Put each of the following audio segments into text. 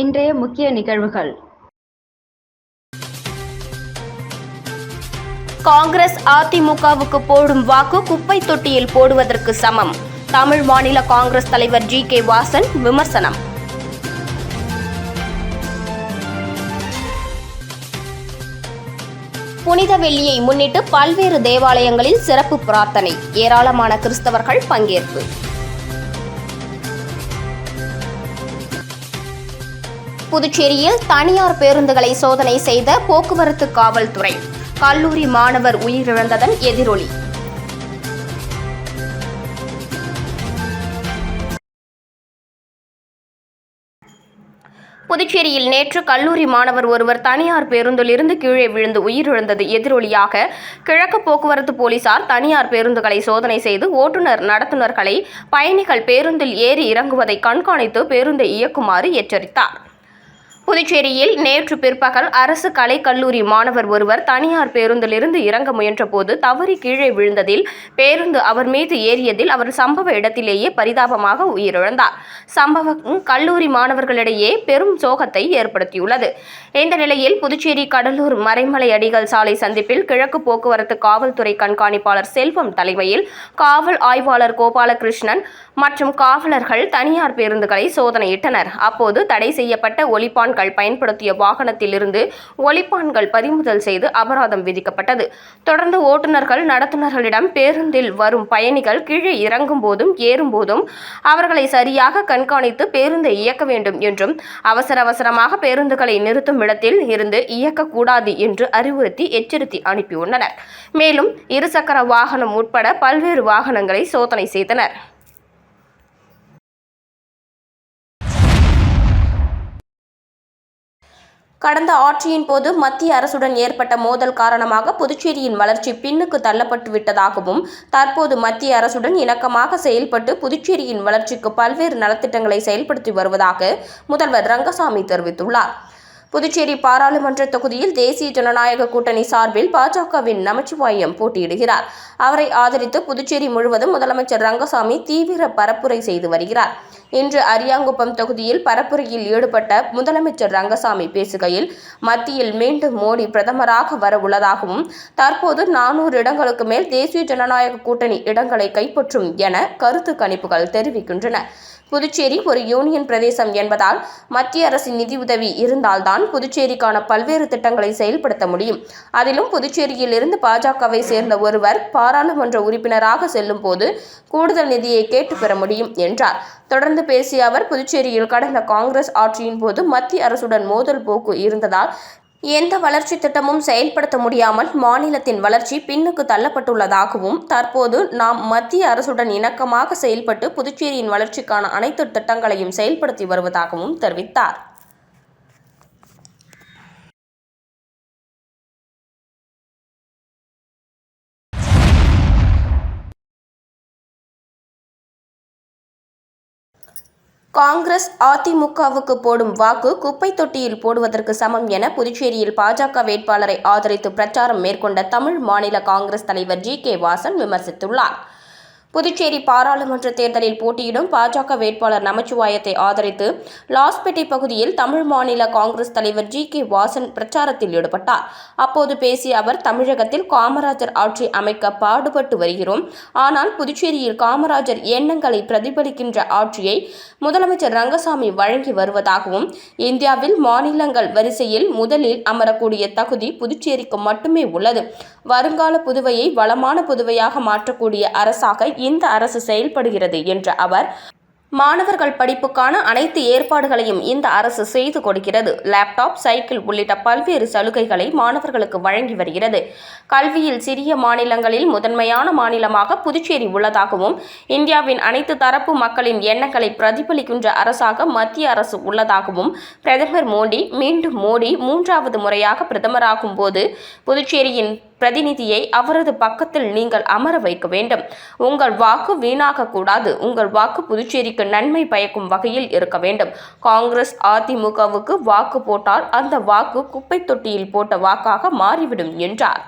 இன்றைய முக்கிய நிகழ்வுகள். காங்கிரஸ் அதிமுகவுக்கு போடும் வாக்கு குப்பை தொட்டியில் போடுவதற்கு சமம். தமிழ் மாநில காங்கிரஸ் தலைவர் ஜி கே வாசன் விமர்சனம். புனித வெள்ளியை முன்னிட்டு பல்வேறு தேவாலயங்களில் சிறப்பு பிரார்த்தனை. ஏராளமான கிறிஸ்தவர்கள் பங்கேற்பு. புதுச்சேரியில் தனியார் பேருந்துகளை சோதனை செய்த போக்குவரத்து காவல்துறை. கல்லூரி மாணவர் உயிரிழந்ததன் எதிரொலி. புதுச்சேரியில் நேற்று கல்லூரி மாணவர் ஒருவர் தனியார் பேருந்திலிருந்து கீழே விழுந்து உயிரிழந்தது எதிரொலியாக கிழக்கு போக்குவரத்து போலீசார் தனியார் பேருந்துகளை சோதனை செய்து ஓட்டுநர் நடத்துனர்களை பயணிகள் பேருந்தில் ஏறி இறங்குவதை கண்காணித்து பேருந்தை இயக்குமாறு எச்சரித்தார். புதுச்சேரியில் நேற்று பிற்பகல் அரசு கலைக்கல்லூரி மாணவர் ஒருவர் தனியார் பேருந்திலிருந்து இறங்க முயன்றபோது தவறி கீழே விழுந்ததில் பேருந்து அவர் மீது ஏறியதில் அவர் சம்பவ இடத்திலேயே பரிதாபமாக உயிரிழந்தார். சம்பவம் கல்லூரி மாணவர்களிடையே பெரும் சோகத்தை ஏற்படுத்தியுள்ளது. இந்த நிலையில் புதுச்சேரி கடலூர் மறைமலை அடிகள் சாலை சந்திப்பில் கிழக்கு போக்குவரத்து காவல்துறை கண்காணிப்பாளர் செல்வம் தலைமையில் காவல் ஆய்வாளர் கோபாலகிருஷ்ணன் மற்றும் காவலர்கள் தனியார் பேருந்துகளை சோதனையிட்டனர். அப்போது தடை செய்யப்பட்ட ஒலிப்பான்கள் பயன்படுத்திய வாகனத்திலிருந்து ஒலிப்பான்கள் பறிமுதல் செய்து அபராதம் விதிக்கப்பட்டது. தொடர்ந்து ஓட்டுநர்கள் நடத்துனர்களிடம் பேருந்தில் வரும் பயணிகள் கீழே இறங்கும் போதும் ஏறும் போதும் அவர்களை சரியாக கண்காணித்து பேருந்தை இயக்க வேண்டும் என்றும் அவசர அவசரமாக பேருந்துகளை நிறுத்தும் இடத்தில் இருந்து இயக்கக்கூடாது என்று அறிவுறுத்தி எச்சரித்து அனுப்பியுள்ளனர். மேலும் இருசக்கர வாகனம் உட்பட பல்வேறு வாகனங்களை சோதனை செய்தனர். கடந்த ஆட்சியின் போது மத்திய அரசுடன் ஏற்பட்ட மோதல் காரணமாக புதுச்சேரியின் வளர்ச்சி பின்னுக்கு தள்ளப்பட்டு விட்டதாகவும் தற்போது மத்திய அரசுடன் இணக்கமாக செயல்பட்டு புதுச்சேரியின் வளர்ச்சிக்கு பல்வேறு நலத்திட்டங்களை செயல்படுத்தி வருவதாக முதல்வர் ரங்கசாமி தெரிவித்துள்ளார். புதுச்சேரி பாராளுமன்ற தொகுதியில் தேசிய ஜனநாயக கூட்டணி சார்பில் பாஜகவின் நமச்சிவாயம் போட்டியிடுகிறார். அவரை ஆதரித்து புதுச்சேரி முழுவதும் முதலமைச்சர் ரங்கசாமி தீவிர பரப்புரை செய்து வருகிறார். இன்று அரியாங்குப்பம் தொகுதியில் பரப்புரையில் ஈடுபட்ட முதலமைச்சர் ரங்கசாமி பேசுகையில் மத்தியில் மீண்டும் மோடி பிரதமராக வர உள்ளதாகவும் தற்போது நானூறு இடங்களுக்கு மேல் தேசிய ஜனநாயக கூட்டணி இடங்களை கைப்பற்றும் என கருத்து கணிப்புகள் தெரிவிக்கின்றன. புதுச்சேரி ஒரு யூனியன் பிரதேசம் என்பதால் மத்திய அரசின் நிதியுதவி இருந்தால்தான் புதுச்சேரிக்கான பல்வேறு திட்டங்களை செயல்படுத்த முடியும். அதிலும் புதுச்சேரியில் இருந்து பாஜகவை சேர்ந்த ஒருவர் பாராளுமன்ற உறுப்பினராக செல்லும் போது கூடுதல் நிதியை கேட்டு பெற முடியும் என்றார். தொடர்ந்து பேசிய அவர் புதுச்சேரியில் கடந்த காங்கிரஸ் ஆட்சியின் போது மத்திய அரசுடன் மோதல் போக்கு இருந்ததால் எந்த வளர்ச்சி திட்டமும் செயல்படுத்த முடியாமல் மாநிலத்தின் வளர்ச்சி பின்னுக்கு தள்ளப்பட்டுள்ளதாகவும் தற்போது நாம் மத்திய அரசுடன் இணக்கமாக செயல்பட்டு புதுச்சேரியின் வளர்ச்சிக்கான அனைத்து திட்டங்களையும் செயல்படுத்தி வருவதாகவும் தெரிவித்தார். காங்கிரஸ் அதிமுகவுக்கு போடும் வாக்கு குப்பை தொட்டியில் போடுவதற்கு சமம் என புதுச்சேரியில் பாஜக வேட்பாளரை ஆதரித்து பிரச்சாரம் மேற்கொண்ட தமிழ் மாநில காங்கிரஸ் தலைவர் ஜி கே வாசன் விமர்சித்துள்ளார். புதுச்சேரி பாராளுமன்ற தேர்தலில் போட்டியிடும் பாஜக வேட்பாளர் நமச்சிவாயத்தை ஆதரித்து லாஸ்பேட்டை பகுதியில் தமிழ் மாநில காங்கிரஸ் தலைவர் ஜி கே வாசன் பிரச்சாரத்தில் ஈடுபட்டார். அப்போது பேசிய அவர் தமிழகத்தில் காமராஜர் ஆட்சி அமைக்க பாடுபட்டு வருகிறோம். ஆனால் புதுச்சேரியில் காமராஜர் எண்ணங்களை பிரதிபலிக்கின்ற ஆட்சியை முதலமைச்சர் ரங்கசாமி வழங்கி வருவதாகவும் இந்தியாவில் மாநிலங்கள் வரிசையில் முதலில் அமரக்கூடிய தகுதி புதுச்சேரிக்கு மட்டுமே உள்ளது. வருங்கால புதுவையை வளமான புதுவையாக மாற்றக்கூடிய அரசாக இந்த அரசு செயல்படுகிறது என்ற அவர் மாணவர்கள் படிப்புக்கான அனைத்து ஏற்பாடுகளையும் இந்த அரசு செய்து கொடுக்கிறது. லேப்டாப் சைக்கிள் உள்ளிட்ட பல்வேறு சலுகைகளை மாணவர்களுக்கு வழங்கி வருகிறது. கல்வியில் சிறிய மாநிலங்களில் முதன்மையான மாநிலமாக புதுச்சேரி உள்ளதாகவும் இந்தியாவின் அனைத்து தரப்பு மக்களின் எண்ணங்களை பிரதிபலிக்கின்ற அரசாக மத்திய அரசு உள்ளதாகவும் பிரதமர் மோடி மீண்டும் மோடி மூன்றாவது முறையாக பிரதமராகும் போது புதுச்சேரியின் பிரதிநிதியை அவரது பக்கத்தில் நீங்கள் அமர வைக்க வேண்டும். உங்கள் வாக்கு வீணாக கூடாது உங்கள் வாக்கு புதுச்சேரிக்கு நன்மை பயக்கும் வகையில் இருக்க வேண்டும். காங்கிரஸ் அதிமுகவுக்கு வாக்கு போட்டால் அந்த வாக்கு குப்பை தொட்டியில் போட்ட வாக்காக மாறிவிடும் என்றார்.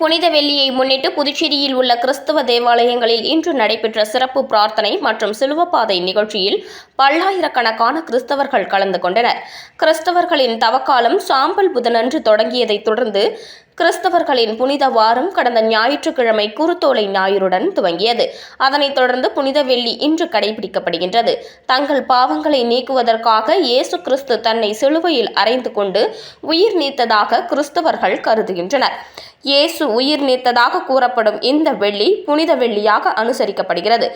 புனித வெள்ளியை முன்னிட்டு புதுச்சேரியில் உள்ள கிறிஸ்தவ தேவாலயங்களில் இன்று நடைபெற்ற சிறப்பு பிரார்த்தனை மற்றும் சிலுவப்பாதை நிகழ்ச்சியில் பல்லாயிரக்கணக்கான கிறிஸ்தவர்கள் கலந்து கொண்டனர். கிறிஸ்தவர்களின் தவக்காலம் சாம்பல் புதனன்று தொடங்கியதைத் தொடர்ந்து கிறிஸ்தவர்களின் புனித வாரம் கடந்த ஞாயிற்றுக்கிழமை குருத்தோலை ஞாயிறுடன் துவங்கியது. அதனைத் தொடர்ந்து புனித வெள்ளி இன்று கடைபிடிக்கப்படுகின்றது. தங்கள் பாவங்களை நீக்குவதற்காக இயேசு கிறிஸ்து தன்னை சிலுவையில் அறைந்து கொண்டு உயிர் நீத்ததாக கிறிஸ்தவர்கள் கருதுகின்றனர். இயேசு உயிர் நீத்ததாக கூறப்படும் இந்த வெள்ளி புனித வெள்ளியாக அனுசரிக்கப்படுகிறது.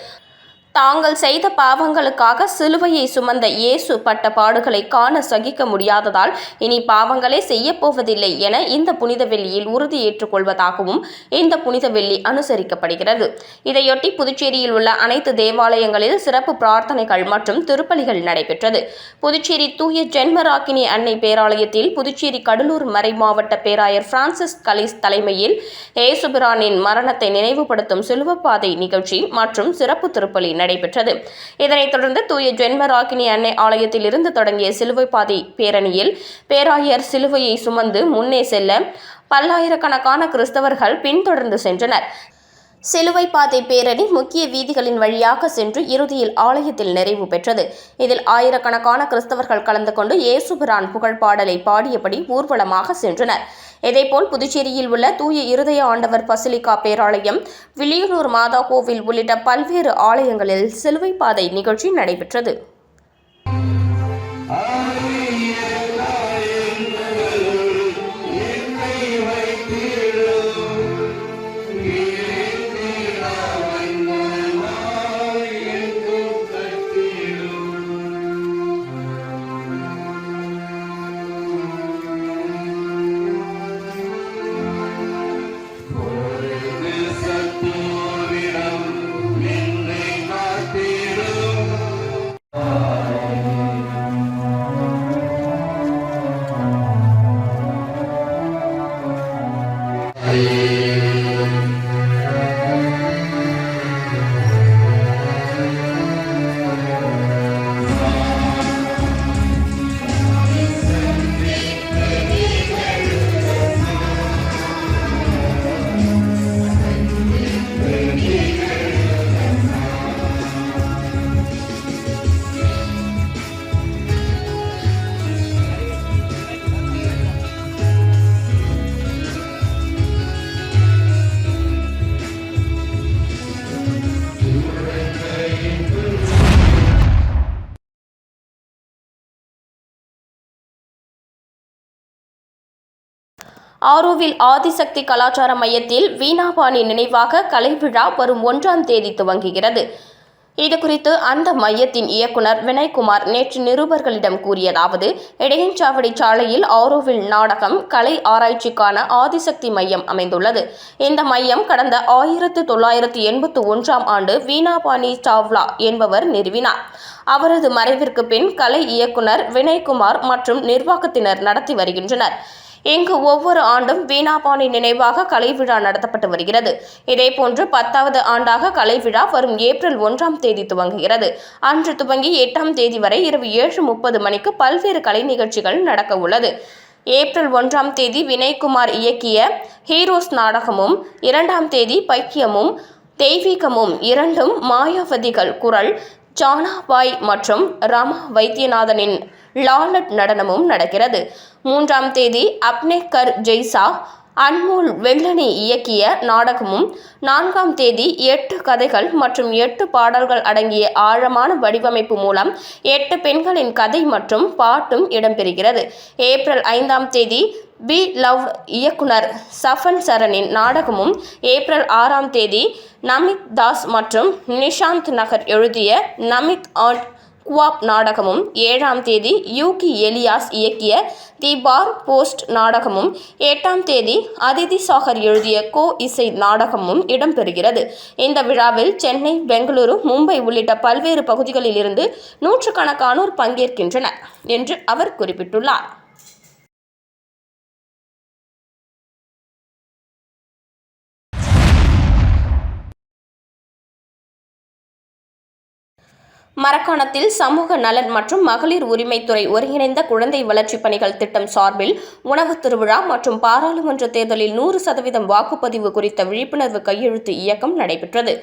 தாங்கள் செய்த பாவங்களுக்காக சிலுவையை சுமந்த இயேசு பட்ட பாடுகளை காண சகிக்க முடியாததால் இனி பாவங்களே செய்யப்போவதில்லை என இந்த புனித வெள்ளியில் உறுதி ஏற்றுக்கொள்வதாகவும் இந்த புனித வெள்ளி அனுசரிக்கப்படுகிறது. இதையொட்டி புதுச்சேரியில் உள்ள அனைத்து தேவாலயங்களில் சிறப்பு பிரார்த்தனைகள் மற்றும் திருப்பலிகள் நடைபெற்றது. புதுச்சேரி தூய ஜென்மராக்கினி அன்னை பேராலயத்தில் புதுச்சேரி கடலூர் மறை மாவட்ட பேராயர் பிரான்சிஸ் கலிஸ் தலைமையில் ஏசுபிரானின் மரணத்தை நினைவுபடுத்தும் சிலுவப்பாதை நிகழ்ச்சி மற்றும் சிறப்பு திருப்பலி நடைபெற்றது. இதனைத் தொடர்ந்து தூய ஜென்மராகினி அன்னை ஆலயத்தில் இருந்து தொடங்கிய சிலுவை பாதை பேரணியில் பேராயர் சிலுவையை சுமந்து முன்னே செல்ல பல்லாயிரக்கணக்கான கிறிஸ்தவர்கள் பின்தொடர்ந்து சென்றனர். சிலுவை பாதை பேரணி முக்கிய வீதிகளின் வழியாக சென்று இறுதியில் ஆலயத்தில் நிறைவு பெற்றது. இதில் ஆயிரக்கணக்கான கிறிஸ்தவர்கள் கலந்து கொண்டு இயேசுபிரான் புகழ் பாடலை பாடியபடி ஊர்வலமாக சென்றனர். இதேபோல் புதுச்சேரியில் உள்ள தூய இருதய ஆண்டவர் பசிலிக்கா பேராலயம் வில்லியனூர் மாதா கோவில் உள்ளிட்ட பல்வேறு ஆலயங்களில் சிலுவை பாதை நிகழ்ச்சி நடைபெற்றது. ஆரோவில் ஆதிசக்தி கலாச்சார மையத்தில் வீணாபாணி நினைவாக கலை விழா வரும் ஒன்றாம் தேதி துவங்குகிறது. இதுகுறித்து அந்த மையத்தின் இயக்குனர் வினய்குமார் நேற்று நிருபர்களிடம் கூறியதாவது இடையஞ்சாவடி சாலையில் ஆரோவில் நாடகம் கலை ஆராய்ச்சிக்கான ஆதிசக்தி மையம் அமைந்துள்ளது. இந்த மையம் கடந்த ஆயிரத்து தொள்ளாயிரத்து எண்பத்து ஒன்றாம் ஆண்டு வீணாபாணி சாவ்லா என்பவர் நிறுவினார். அவரது மறைவிற்கு பின் கலை இயக்குனர் வினய்குமார் மற்றும் நிர்வாகத்தினர் நடத்தி வருகின்றனர். இங்கு ஒவ்வொரு ஆண்டும் வீணாபாணி நினைவாக கலை விழா நடத்தப்பட்டு வருகிறது. இதேபோன்று பத்தாவது ஆண்டாக கலை விழா வரும் ஏப்ரல் ஒன்றாம் தேதி துவங்குகிறது. அன்று துவங்கி எட்டாம் தேதி வரை இரவு ஏழு முப்பது மணிக்கு பல்வேறு கலை நிகழ்ச்சிகள் நடக்க உள்ளது. ஏப்ரல் ஒன்றாம் தேதி வினய்குமார் இயக்கிய ஹீரோஸ் நாடகமும் இரண்டாம் தேதி பைக்கியமும் தெய்வீகமும் இரண்டும் மாயாவதிகள் குரல் ஜானாபாய் மற்றும் ராம வைத்தியநாதனின் லாலட் நடனமும் நடக்கிறது. மூன்றாம் தேதி அப்னே கர் ஜெய்சா அன்மோல் வெள்ளனி இயக்கிய நாடகமும் நான்காம் தேதி எட்டு கதைகள் மற்றும் எட்டு பாடல்கள் அடங்கிய ஆழமான வடிவமைப்பு மூலம் எட்டு பெண்களின் கதை மற்றும் பாட்டும் இடம்பெறுகிறது. ஏப்ரல் ஐந்தாம் தேதி பி லவ் இயக்குனர் சஃபன் சரணின் நாடகமும் ஏப்ரல் ஆறாம் தேதி நமித் தாஸ் மற்றும் நிஷாந்த் நகர் எழுதிய நமித் ஆண்ட் குவாப் நாடகமும் ஏழாம் தேதி யூகி எலியாஸ் இயக்கிய தி பார் போஸ்ட் நாடகமும் எட்டாம் தேதி அதிதி சாகர் எழுதிய கோ இசை நாடகமும் இடம்பெறுகிறது. இந்த விழாவில் சென்னை பெங்களூரு மும்பை உள்ளிட்ட பல்வேறு பகுதிகளில் இருந்து நூற்றுக்கணக்கானோர் பங்கேற்கின்றனர் என்று அவர் குறிப்பிட்டுள்ளார். மரக்காணத்தில் சமூக நலன் மற்றும் மகளிர் உரிமைத்துறை ஒருங்கிணைந்த குழந்தை வளர்ச்சிப் பணிகள் திட்டம் சார்பில் உணவுத் திருவிழா மற்றும் பாராளுமன்ற தேர்தலில் நூறு சதவீதம் வாக்குப்பதிவு குறித்த விழிப்புணர்வு கையெழுத்து இயக்கம் நடைபெற்றது.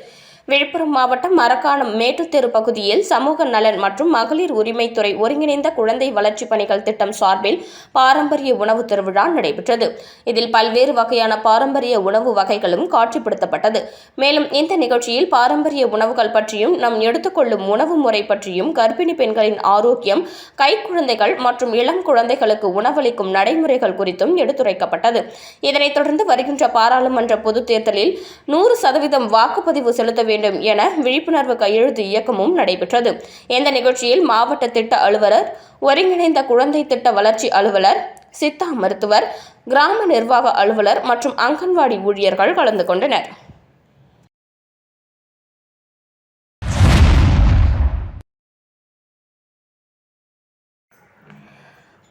விழுப்புரம் மாவட்டம் மரக்காணம் மேட்டுத்தெரு பகுதியில் சமூக நலன் மற்றும் மகளிர் உரிமைத்துறை ஒருங்கிணைந்த குழந்தை வளர்ச்சிப் பணிகள் திட்டம் சார்பில் பாரம்பரிய உணவு திருவிழா நடைபெற்றது. இதில் பல்வேறு வகையான பாரம்பரிய உணவு வகைகளும் காட்சிப்படுத்தப்பட்டது. மேலும் இந்த நிகழ்ச்சியில் பாரம்பரிய உணவுகள் பற்றியும் நாம் எடுத்துக்கொள்ளும் உணவு முறை பற்றியும் கர்ப்பிணி பெண்களின் ஆரோக்கியம் கைக்குழந்தைகள் மற்றும் இளம் குழந்தைகளுக்கு உணவளிக்கும் நடைமுறைகள் குறித்தும் எடுத்துரைக்கப்பட்டது. இதனைத் தொடர்ந்து வருகின்ற பாராளுமன்ற பொதுத் தேர்தலில் நூறு சதவீதம் வாக்குப்பதிவு செலுத்த வேண்டும் வேண்டும் என விழிப்புணர்வு கையெழுத்து இயக்கமும் நடைபெற்றது. இந்த நிகழ்ச்சியில் மாவட்ட திட்ட அலுவலர் ஒருங்கிணைந்த குழந்தை திட்ட வளர்ச்சி அலுவலர் சித்தா மருத்துவர் கிராம நிர்வாக அலுவலர் மற்றும் அங்கன்வாடி ஊழியர்கள் கலந்து கொண்டனர்.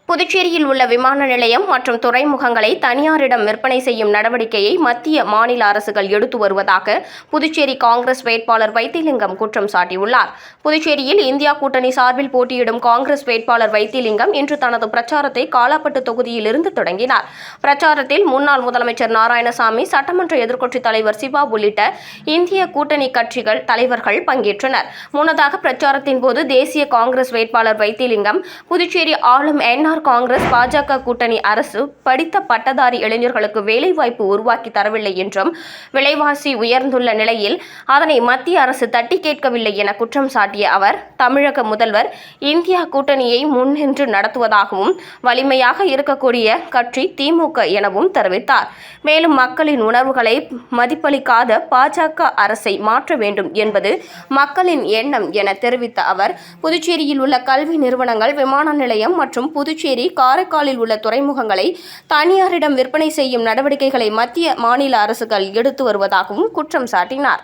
புதுச்சேரியில் உள்ள விமான நிலையம் மற்றும் துறைமுகங்களை தனியாரிடம் விற்பனை செய்யும் நடவடிக்கையை மத்திய மாநில அரசுகள் எடுத்து வருவதாக புதுச்சேரி காங்கிரஸ் வேட்பாளர் வைத்திலிங்கம் குற்றம் சாட்டியுள்ளார். புதுச்சேரியில் இந்தியா கூட்டணி சார்பில் போட்டியிடும் காங்கிரஸ் வேட்பாளர் வைத்திலிங்கம் இன்று தனது பிரச்சாரத்தை காலாப்பட்டு தொகுதியிலிருந்து தொடங்கினார். பிரச்சாரத்தில் முன்னாள் முதலமைச்சர் நாராயணசாமி சட்டமன்ற எதிர்க்கட்சித் தலைவர் சிவா உள்ளிட்ட இந்திய கூட்டணி கட்சிகள் தலைவர்கள் பங்கேற்றனர். முன்னதாக பிரச்சாரத்தின் போது தேசிய காங்கிரஸ் வேட்பாளர் வைத்திலிங்கம் புதுச்சேரி ஆளும் என்ஆர் காங்கிரஸ் பாஜக கூட்டணி அரசு படித்த பட்டதாரி இளைஞர்களுக்கு வேலைவாய்ப்பு உருவாக்கி தரவில்லை என்றும் விலைவாசி உயர்ந்துள்ள நிலையில் அதனை மத்திய அரசு தட்டி கேட்கவில்லை என குற்றம் சாட்டிய அவர் தமிழக முதல்வர் இந்தியா கூட்டணியை முன்னின்று நடத்துவதாகவும் வலிமையாக இருக்கக்கூடிய கட்சி திமுக எனவும் தெரிவித்தார். மேலும் மக்களின் உணர்வுகளை மதிப்பளிக்காத பாஜக அரசை மாற்ற வேண்டும் என்பது மக்களின் எண்ணம் என தெரிவித்த அவர் புதுச்சேரியில் உள்ள கல்வி நிறுவனங்கள் விமான நிலையம் மற்றும் புதுச்சேரி காரைக்காலில் உள்ள துறைமுகங்களை தனியாரிடம் விற்பனை செய்யும் நடவடிக்கைகளை மத்திய மாநில அரசுகள் எடுத்து வருவதாகவும் குற்றம் சாட்டினார்.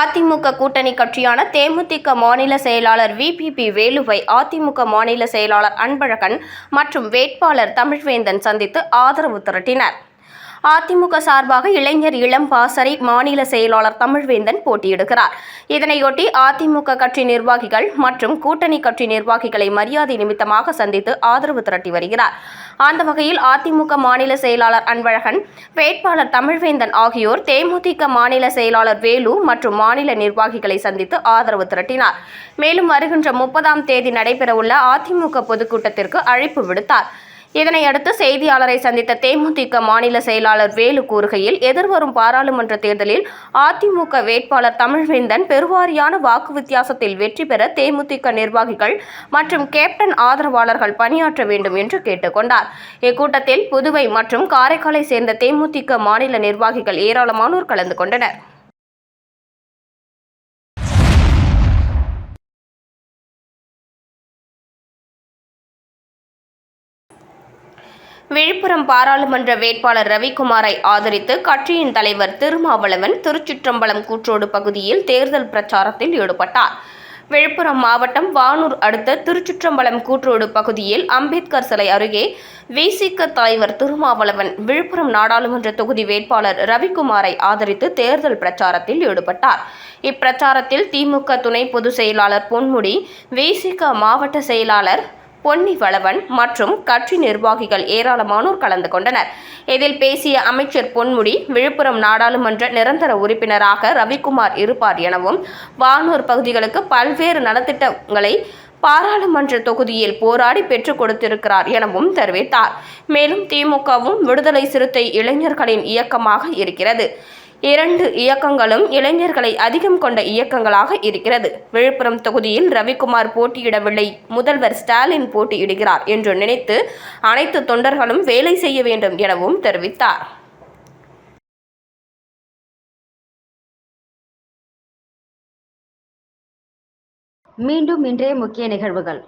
அதிமுக கூட்டணி கட்சியான தேமுதிக மாநில செயலாளர் விபிபி வேலுவை அதிமுக மாநில செயலாளர் அன்பழகன் மற்றும் வேட்பாளர் தமிழ்வேந்தன் சந்தித்து ஆதரவு திரட்டினர். அதிமுக சார்பாக இளைஞர் இளம் பாசறை மாநில செயலாளர் தமிழ்வேந்தன் போட்டியிடுகிறார். இதனையொட்டி அதிமுக கட்சி நிர்வாகிகள் மற்றும் கூட்டணி கட்சி நிர்வாகிகளை மரியாதை நிமித்தமாக சந்தித்து ஆதரவு திரட்டி வருகிறார். அந்த வகையில் அதிமுக மாநில செயலாளர் அன்பழகன் வேட்பாளர் தமிழ்வேந்தன் ஆகியோர் தேமுதிக மாநில செயலாளர் வேலு மற்றும் மாநில நிர்வாகிகளை சந்தித்து ஆதரவு திரட்டினார். மேலும் வருகின்ற முப்பதாம் தேதி நடைபெறவுள்ள அதிமுக பொதுக்கூட்டத்திற்கு அழைப்பு விடுத்தார். இதனையடுத்து செய்தியாளரை சந்தித்த தேமுதிக மாநில செயலாளர் வேலு கூறுகையில் எதிர்வரும் பாராளுமன்ற தேர்தலில் அதிமுக வேட்பாளர் தமிழ்வேந்தன் பெருவாரியான வாக்கு வித்தியாசத்தில் வெற்றி பெற தேமுதிக நிர்வாகிகள் மற்றும் கேப்டன் ஆதரவாளர்கள் பணியாற்ற வேண்டும் என்று கேட்டுக்கொண்டார் இக்கூட்டத்தில் புதுவை மற்றும் காரைக்காலை சேர்ந்த தேமுதிக மாநில நிர்வாகிகள் ஏராளமானோர் கலந்து கொண்டனர். விழுப்புரம் பாராளுமன்ற வேட்பாளர் ரவிக்குமாரை ஆதரித்து கட்சியின் தலைவர் திருமாவளவன் திருச்சிற்றம்பலம் கூற்றோடு பகுதியில் தேர்தல் பிரச்சாரத்தில் ஈடுபட்டார். விழுப்புரம் மாவட்டம் வானூர் அடுத்த திருச்சிற்றம்பலம் கூற்றோடு பகுதியில் அம்பேத்கர் சிலை அருகே விசிக தலைவர் திருமாவளவன் விழுப்புரம் நாடாளுமன்ற தொகுதி வேட்பாளர் ரவிக்குமாரை ஆதரித்து தேர்தல் பிரச்சாரத்தில் ஈடுபட்டார். இப்பிரச்சாரத்தில் திமுக துணை பொதுச் செயலாளர் பொன்முடி விசிக மாவட்ட செயலாளர் பொன்னி வளவன் மற்றும் கட்சி நிர்வாகிகள் ஏராளமானோர் கலந்து கொண்டனர். இதில் பேசிய அமைச்சர் பொன்முடி விழுப்புரம் நாடாளுமன்ற நிரந்தர உறுப்பினராக ரவிக்குமார் இருப்பார் எனவும் வானூர் பகுதிகளுக்கு பல்வேறு நலத்திட்டங்களை பாராளுமன்ற தொகுதியில் போராடி பெற்றுக் கொடுத்திருக்கிறார் எனவும் தெரிவித்தார். மேலும் திமுகவும் விடுதலை சிறுத்தை இளைஞர்களின் இயக்கமாக இருக்கிறது. இரண்டு இயக்கங்களும் இளைஞர்களை அதிகம் கொண்ட இயக்கங்களாக இருக்கிறது. விழுப்புரம் தொகுதியில் ரவிக்குமார் போட்டியிடவில்லை. முதல்வர் ஸ்டாலின் போட்டியிடுகிறார் என்று நினைத்து அனைத்து தொண்டர்களும் வேலை செய்ய வேண்டும் எனவும் தெரிவித்தார். மீண்டும் இன்றைய முக்கிய நிகழ்வுகள்.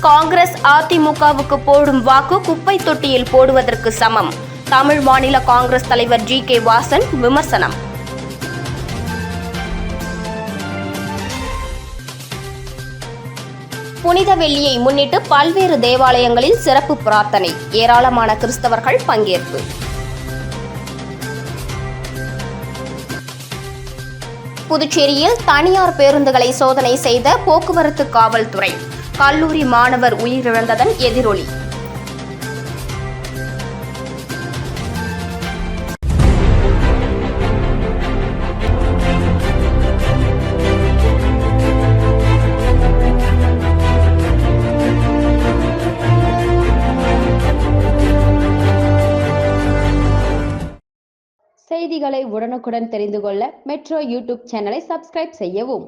காங்கிரஸ் அதிமுகவுக்கு போடும் வாக்கு குப்பை தொட்டியில் போடுவதற்கு சமம். தமிழ் மாநில காங்கிரஸ் தலைவர் ஜி கே வாசன் விமர்சனம். புனித வெள்ளியை முன்னிட்டு பல்வேறு தேவாலயங்களில் சிறப்பு பிரார்த்தனை. ஏராளமான கிறிஸ்தவர்கள் பங்கேற்பு. புதுச்சேரியில் தனியார் பேருந்துகளை சோதனை செய்த போக்குவரத்து காவல்துறை. கல்லூரி மாணவர் உயிரிழந்ததன் எதிரொலி. செய்திகளை உடனுக்குடன் தெரிந்து கொள்ள மெட்ரோ யூடியூப் சேனலை சப்ஸ்கிரைப் செய்யவும்.